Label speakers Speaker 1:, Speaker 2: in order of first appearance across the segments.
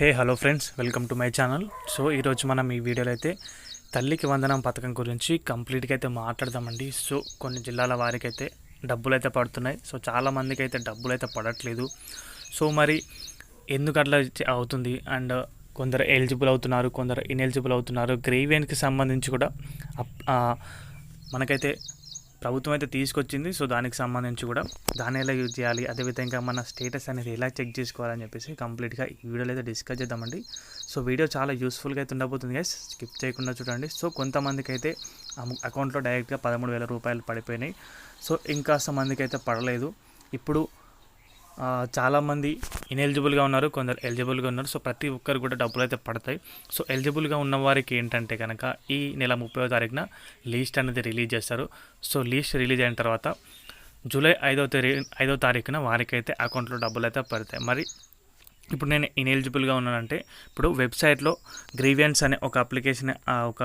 Speaker 1: Hey hello friends welcome to my channel. So ఈరోజు మనం ఈ వీడియోలో అయితే తల్లికి వందనం పథకం గురించి కంప్లీట్గా అయితే మాట్లాడదామండి. సో కొన్ని జిల్లాల వారికి అయితే డబ్బులు అయితే పడుతున్నాయి. సో చాలామందికి అయితే డబ్బులు అయితే పడట్లేదు. సో మరి ఎందుకు అట్లా అవుతుంది? అండ్ కొందరు ఎలిజిబుల్ అవుతున్నారు కొందరు ఇన్ఎలిజిబుల్ అవుతున్నారు. గ్రేవియన్కి సంబంధించి కూడా అప్- మనకైతే ప్రభుత్వం అయితే తీసుకొచ్చింది. సో దానికి సంబంధించి కూడా దాన్ని ఎలా యూజ్ చేయాలి అదేవిధంగా మన స్టేటస్ అనేది ఎలా చెక్ చేసుకోవాలని చెప్పేసి కంప్లీట్గా ఈ వీడియోలో అయితే డిస్కస్ చేద్దామండి. సో వీడియో చాలా యూస్ఫుల్గా అయితే ఉండబోతుంది గైస్ స్కిప్ చేయకుండా చూడండి. సో కొంతమందికి అయితే అకౌంట్లో డైరెక్ట్గా పదమూడు వేల రూపాయలు పడిపోయినాయి. సో ఇంకాస్త మందికి అయితే పడలేదు. ఇప్పుడు చాలామంది ఇన్ఎలిజిబుల్గా ఉన్నారు కొందరు ఎలిజిబుల్గా ఉన్నారు. సో ప్రతి ఒక్కరు కూడా డబ్బులు అయితే పడతాయి. సో ఎలిజిబుల్గా ఉన్న వారికి ఏంటంటే కనుక ఈ నెల ముప్పై తారీఖున లీస్ట్ అనేది రిలీజ్ చేస్తారు. సో లీస్ట్ రిలీజ్ అయిన తర్వాత జూలై ఐదో తేదీ ఐదో తారీఖున వారికైతే అకౌంట్లో డబ్బులు అయితే పడతాయి. మరి ఇప్పుడు నేను ఇన్ఎలిజిబుల్గా ఉన్నానంటే ఇప్పుడు వెబ్సైట్లో గ్రీవియన్స్ అనే ఒక అప్లికేషన్ ఒక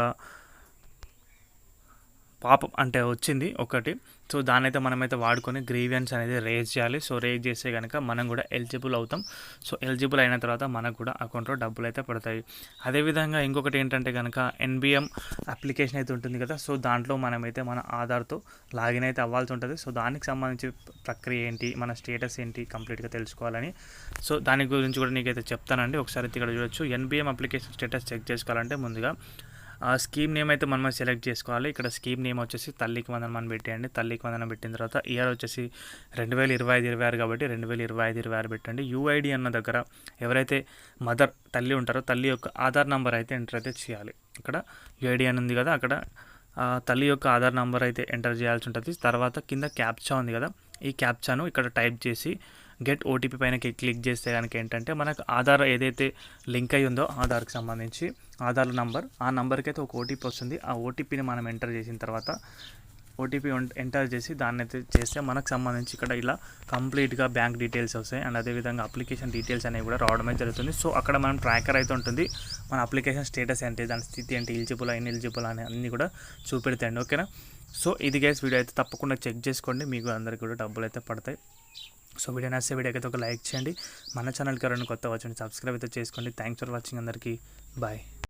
Speaker 1: పాప అంటే వచ్చింది ఒకటి. సో దానైతే మనమైతే వాడుకొని గ్రీవియన్స్ అనేది రేజ్ చేయాలి. సో రేజ్ చేస్తే కనుక మనం కూడా ఎలిజిబుల్ అవుతాం. సో ఎలిజిబుల్ అయిన తర్వాత మనకు కూడా అకౌంట్లో డబ్బులు అయితే పడతాయి. అదేవిధంగా ఇంకొకటి ఏంటంటే కనుక ఎన్బిఎం అప్లికేషన్ అయితే ఉంటుంది కదా. సో దాంట్లో మనమైతే మన ఆధార్తో లాగిన్ అయితే అవ్వాల్సి ఉంటుంది. సో దానికి సంబంధించి ప్రక్రియ ఏంటి మన స్టేటస్ ఏంటి కంప్లీట్గా తెలుసుకోవాలని. సో దాని గురించి కూడా నీకైతే చెప్తానండి. ఒకసారి ఇక్కడ చూడొచ్చు. ఎన్బిఎం అప్లికేషన్ స్టేటస్ చెక్ చేసుకోవాలంటే ముందుగా ఆ స్కీమ్ నేమ్ అయితే మనం సెలెక్ట్ చేసుకోవాలి. ఇక్కడ స్కీమ్ నేమ్ వచ్చేసి తల్లికి వందనం అని పెట్టండి తల్లికి వందనం పెట్టిన తర్వాత ఇయర్ వచ్చేసి రెండు వేల ఇరవై ఐదు ఇరవై ఆరు కాబట్టి రెండు వేల ఇరవై ఐదు ఇరవై ఆరు పెట్టండి. యూఐడి అన్న దగ్గర ఎవరైతే మదర్ తల్లి ఉంటారో తల్లి యొక్క ఆధార్ నెంబర్ అయితే ఎంటర్ అయితే చేయాలి. ఇక్కడ యూఐడి అని ఉంది కదా అక్కడ తల్లి యొక్క ఆధార్ నెంబర్ అయితే ఎంటర్ చేయాల్సి ఉంటుంది. తర్వాత కింద క్యాప్చా ఉంది కదా ఈ క్యాప్చాను ఇక్కడ టైప్ చేసి గెట్ ఓటీపీ పైన క్లిక్ చేస్తే కనుక ఏంటంటే మనకు ఆధార్ ఏదైతే లింక్ అయి ఉందో ఆధార్కి సంబంధించి ఆధార్ నంబర్ ఆ నంబర్కి అయితే ఒక ఓటీపీ వస్తుంది. ఆ ఓటీపీని మనం ఎంటర్ చేసిన తర్వాత ఓటీపీ ఎంటర్ చేసి దాన్ని అయితే చేస్తే మనకు సంబంధించి ఇక్కడ ఇలా కంప్లీట్గా బ్యాంక్ డీటెయిల్స్ వస్తాయి. అండ్ అదేవిధంగా అప్లికేషన్ డీటెయిల్స్ అనేవి కూడా రావడమే జరుగుతుంది. సో అక్కడ మనం ట్రాకర్ అయితే ఉంటుంది. మన అప్లికేషన్ స్టేటస్ ఏంటి దాని స్థితి ఏంటి ఎలిజిబుల్ ఇన్ ఎలిజిబుల్ అని అన్నీ కూడా చూపెడతాయండి. ఓకేనా సో ఇది గైస్ వీడియో అయితే తప్పకుండా చెక్ చేసుకోండి. మీకు అందరికీ కూడా డబ్బులు అయితే పడతాయి. సో వీడియో నచ్చే వీడియోకి అయితే ఒక లైక్ చేయండి. మన ఛానల్కి ఎవరైనా కొత్త వచ్చండి సబ్స్క్రైబ్ అయితే చేసుకోండి. థ్యాంక్స్ ఫర్ వాచింగ్ అందరికీ. బాయ్